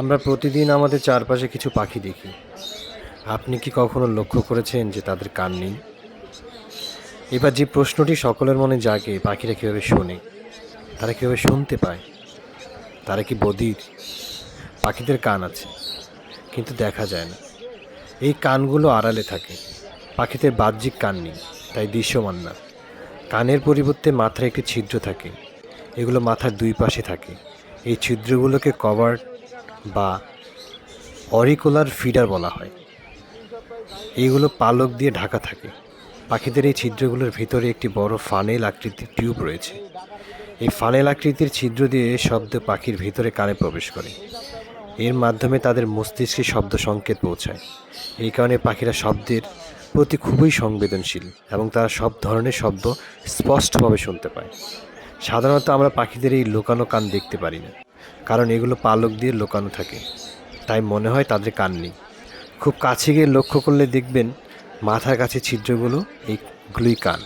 আমরা প্রতিদিন আমাদের চারপাশে কিছু পাখি দেখি। আপনি কি কখনো লক্ষ্য করেছেন যে তাদের কান নেই? এবার যে প্রশ্নটি সকলের মনে জাগে, পাখিরা কীভাবে শোনে? তারা কীভাবে শুনতে পায়? তারা কি বধির পাখিদের কান আছে, কিন্তু দেখা যায় না। এই কানগুলো আড়ালে থাকে। পাখিদের বাহ্যিক কান নেই, তাই দৃশ্যমান না। কানের পরিবর্তে মাথায় একটি ছিদ্র থাকে। এগুলো মাথার দুই পাশে থাকে। এই ছিদ্রগুলোকে কভার বা অরিকুলার ফিডার বলা হয়। এইগুলো পালক দিয়ে ঢাকা থাকে। পাখিদের এই ছিদ্রগুলোর ভিতরে একটি বড় ফানেল আকৃতির টিউব রয়েছে। এই ফানেল আকৃতির ছিদ্র দিয়ে শব্দ পাখির ভিতরে কানে প্রবেশ করে। এর মাধ্যমে তাদের মস্তিষ্কে শব্দ সংকেত পৌঁছায়। এই কারণে পাখিরা শব্দের প্রতি খুবই সংবেদনশীল এবং তারা সব ধরনের শব্দ স্পষ্টভাবে শুনতে পায়। সাধারণত আমরা পাখিদের এই লোকানো কান দেখতে পারি না। কারণ এগুলো পালক দিয়ে লোকানো থাকে। তাই মনে হয় তাদের কান নেই। খুব কাছে গিয়ে লক্ষ্য করলে দেখবেন মাথার কাছে ছিদ্রগুলো এইগুলোই কান।